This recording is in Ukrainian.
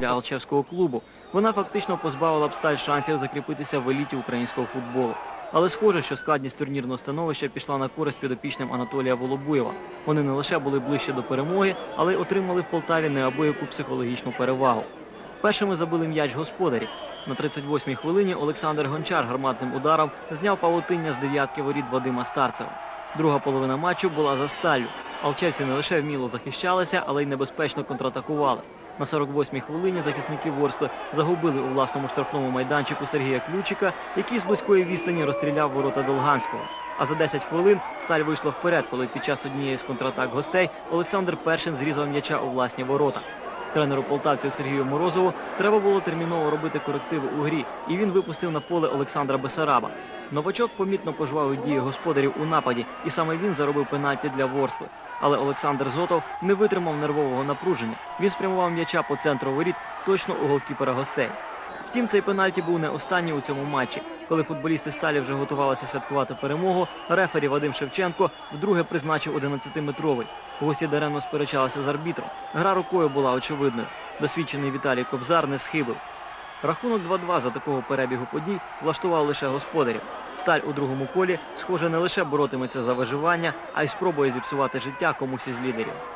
для Алчевського клубу. Вона фактично позбавила б сталь шансів закріпитися в еліті українського футболу. Але схоже, що складність турнірного становища пішла на користь підопічним Анатолія Волобуєва. Вони не лише були ближче до перемоги, але й отримали в Полтаві неабияку психологічну перевагу. Першими забили м'яч господарі. На 38-й хвилині Олександр Гончар гарматним ударом зняв павутиння з дев'ятки воріт Вадима Старцева. Друга половина матчу була за сталю. Алчевці не лише вміло захищалися, але й небезпечно контратакували. На 48-й хвилині захисники Ворскли загубили у власному штрафному майданчику Сергія Ключика, який з близької відстані розстріляв ворота Долганського. А за 10 хвилин сталь вийшла вперед, коли під час однієї з контратак гостей Олександр Першин зрізав м'яча у власні ворота. Тренеру полтавців Сергію Морозову треба було терміново робити корективи у грі, і він випустив на поле Олександра Бесараба. Новачок помітно пожвавив дії господарів у нападі, і саме він заробив пенальті для Ворскли. Але Олександр Зотов не витримав нервового напруження. Він спрямував м'яча по центру воріт точно у голкіпера гостей. Втім, цей пенальті був не останній у цьому матчі. Коли футболісти сталі вже готувалися святкувати перемогу, рефері Вадим Шевченко вдруге призначив 11-метровий. Гості даремно сперечалися з арбітром. Гра рукою була очевидною. Досвідчений Віталій Кобзар не схибив. Рахунок 2-2 за такого перебігу подій влаштував лише господарів. Сталь у другому колі, схоже, не лише боротиметься за виживання, а й спробує зіпсувати життя комусь із лідерів.